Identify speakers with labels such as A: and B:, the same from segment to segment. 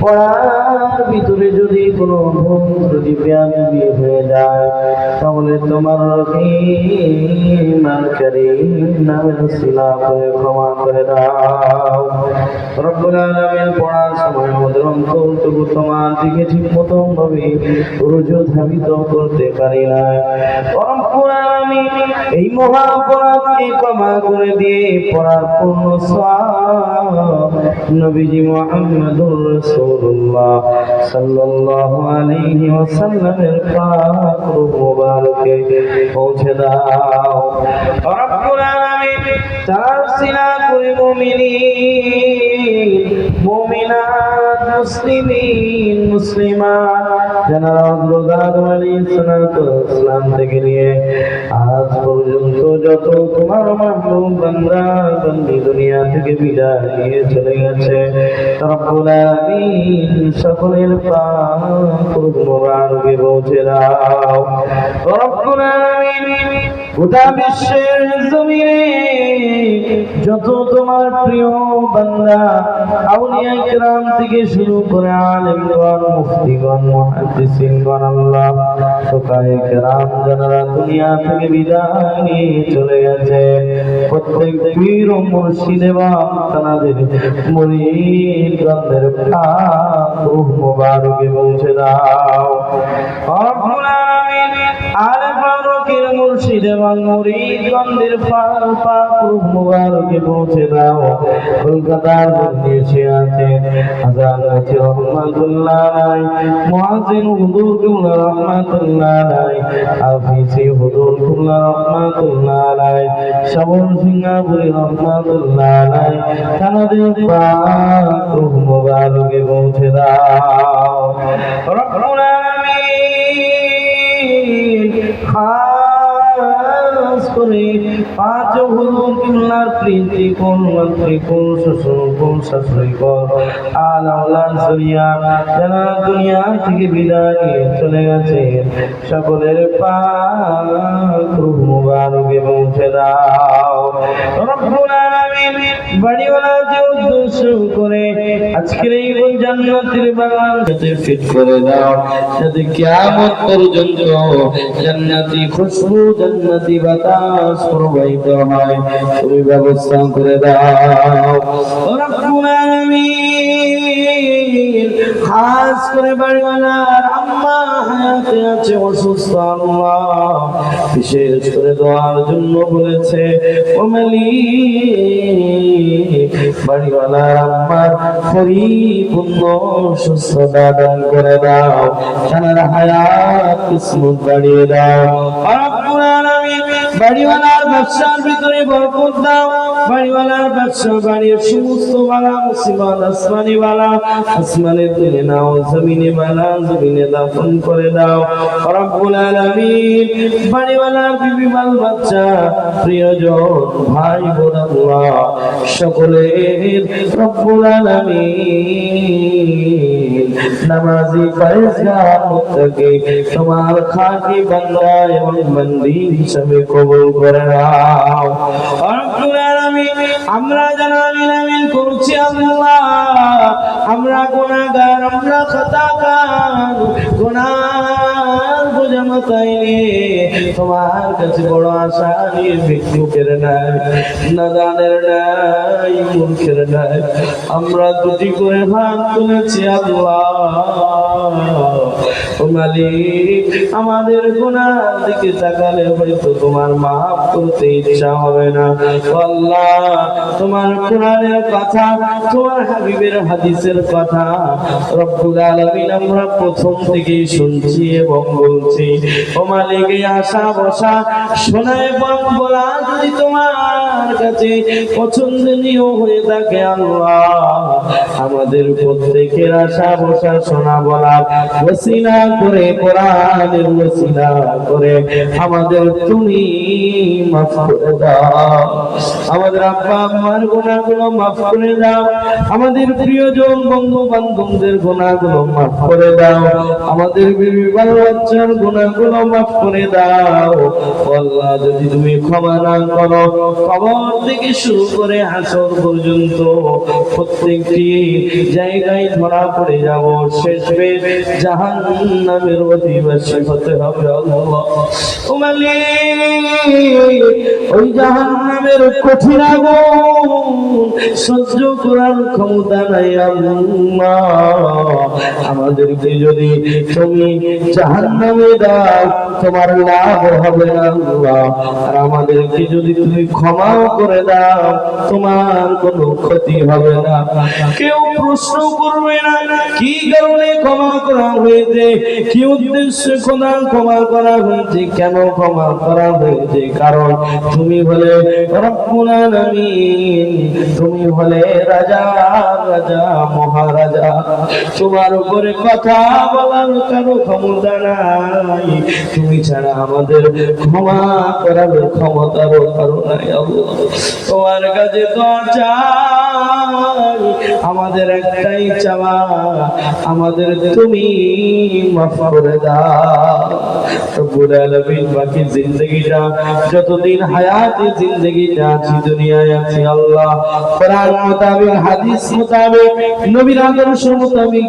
A: পড়ার ভিতরে যদি কোনো যদি হয়ে যায়, তাহলে তোমার রহিমান করিম নামের করে ক্ষমা করে দাও। পড়ার সময় আমাদের তোমার দিকে ঠিক মতো ভাবে রুজু ধাবিত করতে পারি না। আলামিন এই মহা অপরাধকে ক্ষমা করে দিয়ে পড়ার পূর্ণ নবীজি মুহাম্মদুর রাসূলুল্লাহ সাল্লাল্লাহু আলাইহি ওয়াসাল্লামের পাক রূহ মুবারকে পৌঁছে দাও। রব্বুল আলামিন তার সিনা করে মুমিনিন, মুমিনাত, মুসলিমিন, মুসলিমাত যারা আদম আলাইহিস সালাতু থেকে নিয়ে আজ পর্যন্ত যত তোমার মাহবুব বান্দা দুনিয়া থেকে বিদায় নিয়ে চলে গেছে। রব্বুল সকলের পাক মুবারকে পৌঁছে দাও। গোটা বিশ্বের জমিনে যত তোমার প্রিয় বান্দা, আউলিয়া কিরাম থেকে শুরু করে আলেমগণ মুফতিগণ, মুহাদ্দিসিনগণ, আল্লাহ সুকায়ে কিরাম যারা দুনিয়া থেকে বিদায় নিয়ে চলে গেছে, প্রত্যেক পীর ও মুর্শিদ এবং তাদের মুরিদগণদের পাক রূহ মুবারকে পৌঁছে দাও। মুর্শিদ এবং রূহ মুবারকে পৌঁছে দাও। কলকাতার দেশে আছে হাজার আছে রহমাতুল্লাহ আলাই, মুয়াজ্জিন হুজুর কুল্লা রহমাতুল্লাহ আলাই, হাফিজি হুজুর কুল্লা রহমাতুল্লাহ আলাই শাবন সিঙ্গাপুরি রহমাতুল্লাহ আলাই তাদের পাক রূহ মুবারকে পৌঁছে দাও। রব্বুল আলামিন খাস করে। পাঁচ কিল্লার প্রীতি কোন মন্ত্রী, কোন শ্বশুর, কোন শাশুড়ি কোন আলাউলান সরিয়া যারা দুনিয়া থেকে বিদায় চলে গেছে, সকলের পা রব্বুল আলামিন বাড়িওয়ালা যে উদ্দেশ্য করে আজকের এই জান্নাতের বাগান যাতে ফিট করে দাও যাতে কিয়ামত পর্যন্ত জান্নাতি খুশবু, জান্নাতি বাতাস প্রবাহিত হয়। তুমি ব্যবস্থা করে দাও। রব্বুল আলামিন খাস করে বাড়িওয়ালার আম্মা হায়াতে আছে অসুস্থ আল্লাহ বিশেষ করে দোয়ার জন্য বলেছে বাড়িওয়ালার আম্মার পরিপূর্ণ সুস্থতা দান করে দাও। তার হায়াত কিসমত বাড়িয়ে দাও। বাড়িওয়ালার ব্যবসার ভিতরে বরকত দাও। বাড়িওয়ালার ব্যবসা বাড়ির সমস্ত বালা আসমানি বালা আসমানে তুলে নাও, জমিনে বালা, জমিনে দাফন করে দাও। রব্বুল আলামিন বিবি, বাল বাচ্চা, প্রিয়জন ভাই বোন আল্লাহ, সকলের রব্বুল আলামিন, নামাজি মুত্তাকি, তোমার বান্দা এবং বন্দি হিসাবে কবুল করে নাও। আমরা যারা আমিন করছি আল্লাহ। আমরা গুণাগার আমরা খতাকার গুনাহ মাথায় নিয়ে তোমার কাছে বড় আশা নিয়ে ভিক্ষুকের নাই নাদানের নাই মূর্খের নাই আমরা দুটি করে হাত তুলেছি আল্লাহ। মালিক, আমাদের গুনার দিকে তাকালে হয়তো তোমার মাফ করতে ইচ্ছা হবে না। আল্লাহ, তোমার কোরআনের কথা, তোমার হাবিবের হাদিসের কথা, রব্বুল আলামিন আমরা প্রথম থেকেই শুনছি এবং বলছি। ও মালিক আশা বসা শোনা এবং বলা যদি তোমার কাছে পছন্দনীয় হয়ে থাকে আল্লাহ, আমাদের প্রত্যেকের আশা বসা শোনা বলা ওসিলা করে, কোরআনের ওসিলা করে, আমাদের তুমি মাফ করে দাও। আমাদের আব্বা আম্মার গুণাগুলো মাফ করে দাও। আমাদের প্রিয়জন বন্ধু বান্ধবদের গুণাগুলো মাফ করে দাও। আমাদের বিবি বাচ্চার গুনাহগুলো মাফ করে দাও। আল্লাহ, যদি তুমি ক্ষমা না করো, কবর থেকে শুরু করে হাসর পর্যন্ত প্রত্যেকটি জায়গায় ধরা পড়ে যাব। শেষ জাহান নামের অধিবাসী হতে হবে আল্লাহ। ও ওই জাহান নামের কঠিন আগুন সহ্য করার ক্ষমতা নাই আল্লাহ। আমাদেরকে যদি তুমি জাহান নামে দাও, তোমার হবে আর আমাদেরকে যদি তুমি ক্ষমাও করে দাও, তোমার কোনো ক্ষতি হবে না। কেউ প্রশ্ন করবে না, কি কারণে ক্ষমা করা হয়েছে? কি উদ্দেশ্যে খোদা ক্ষমা করা হয়েছে? কেন ক্ষমা করা হয়েছে? কারণ তুমি হলে রব্বুল তুমি হলে রাজা। রাজা মহারাজা, তোমার উপরে কথা বলার কারও ক্ষমতা নাই। তুমি ছাড়া আমাদের ক্ষমা করার ক্ষমতারও কারও নাই তোমার কাছে তো চাই, আমাদের একটাই চাওয়া, আমাদের তুমি মাফ করে দাও।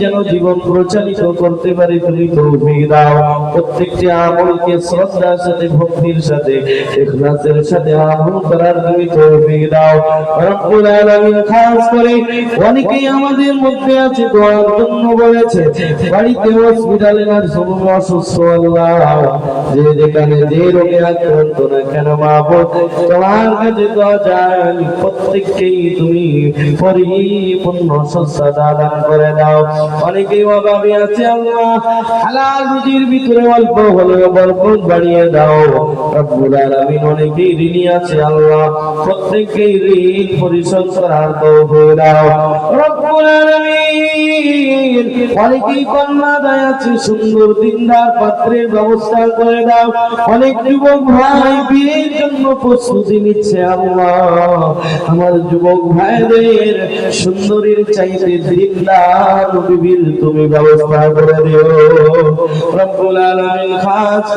A: যেন জীবন পরিচালিত করতে পারি, তুমি তৌফিক দাও। প্রত্যেকটি আমলকে শ্রদ্ধার সাথে, ভক্তির সাথে, ইখলাসের সাথে আমল করার তুমি তৌফিক দাও। খাস করে, অনেকেই আমাদের মধ্যে আছে বলেছে, বাড়িতে হসপিটালে আর সব অসুস্থ, আল্লাহ। যে যেখানে যে রোগে আক্রান্ত না কেন তোমার কাছে প্রত্যেককেই তুমি পরিপূর্ণ সুস্থতা দান করে দাও। অনেকেই অভাবে আছে, আল্লাহ, হালাল রুজির ভিতরে অল্প হলেও বাড়িয়ে দাও। রব্বুল আলামিন অনেকেই ঋণী আছে, আল্লাহ, প্রত্যেককেই ঋণ পরিশোধ করার তৌফিক দাও। রব্বুল আলামিন, অনেকেই কন্যা দায় আছে, সুন্দর দিনদার পাত্রের ব্যবস্থা করে দাও। অনেক যুবক ভাই বিয়ের জন্য প্রস্তুতি নিচ্ছে আল্লাহ। আমার যুবক ভাইদের সুন্দরীর চাইতে দিনদার বিবির তুমি ব্যবস্থা করে দিও। রব্বুল আলামিন খাস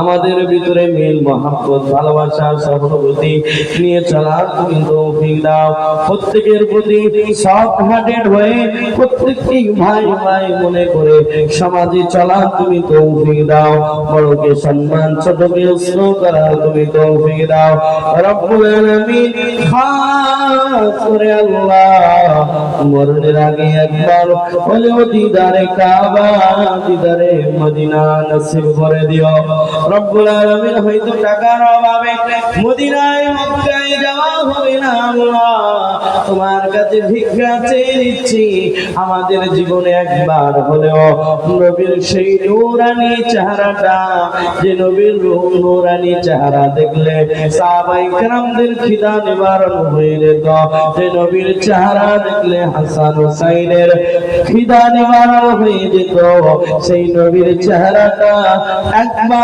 A: আমাদের ভিতরে মিল, মহাব্বত, ভালোবাসা সহানুভূতি নিয়ে চলার তুমি তৌফিক দাও। প্রত্যেকের প্রতি সফট হার্টেড হয়ে প্রত্যেকটি ভাই ভাই মনে করে সমাজে চলার তুমি তৌফিক দাও। বড়কে সম্মান, ছোটকে স্নেহ করার তুমি তৌফিক দাও। রব্বুল আলামিন খাস করে আল্লাহ। মরণের আগে একবার হলেও দিদারে কাবা, দিদারে মদিনা নসিব করে দিও। রব্বুল আলমীর হয়তো টাকার অভাবে মদিনায়, মক্কায় যাওয়া হবে না আল্লাহ তোমার কাছে ভিক্ষা চেয়ে নিচ্ছি। আমাদের জীবনে একবার হলেও নবীর সেই নৌরানি চেহারাটা, যে নবীর নৌরানি চেহারা দেখলে সাহাবাই کرامদের খিদা নিবারণ হয়ে যেত। যে নবীর চেহারা দেখলে হাসান হুসাইনের খিদা নিবারণ হয়ে যেত। সেই নবীর চেহারাটা একবার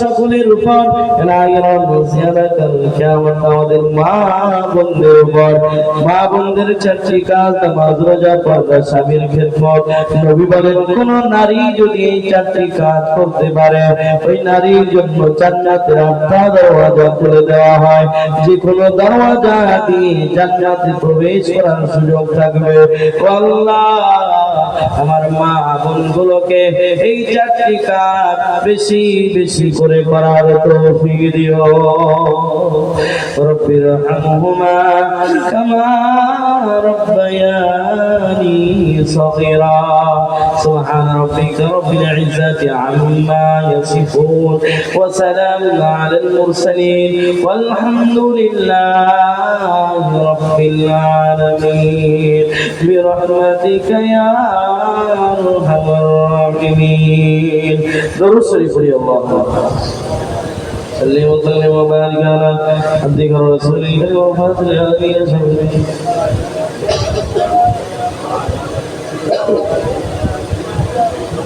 A: সকলের উপর। আমাদের মা বোনদের উপর। মা বোনদের চারটি কাজ, নামাজ, রোজা, পর্দা, স্বামীর খেদমত। বলেন, কোন নারী যদি এই চারটি কাজ করতে পারে, ওই নারীর জন্য জান্নাতের আটটা দরওয়াজা খুলে দেওয়া হয়। যে কোনো দরওয়াজা দিয়ে জান্নাতে প্রবেশ করার সুযোগ থাকবে। আল্লাহ! আমার মা বোনগুলোকে এই চারটি কাজ বেশি বেশি করে করার তৌফিক দিও রব্বির হামহুমা কামা রব্বায়ানি সগীরা সুবহান রাব্বিকা রব্বিল ইজ্জাতি আম্মা ইয়াসিফুন ওয়া সালামুন আলাল মুরসালিন والحمد لله رب العالمين برحمتك يا أرحم الراحمين درود شريف الله. صل وسلم وبارك على عبدك ورسولك وفاة العالمين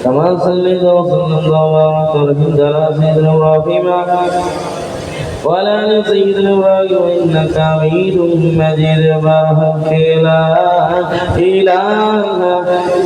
A: كما صليت وسلمت وباركت على سيدنا إبراهيم وعلى آل سيدنا إبراهيم انك حميد مجيد. بارك لا اله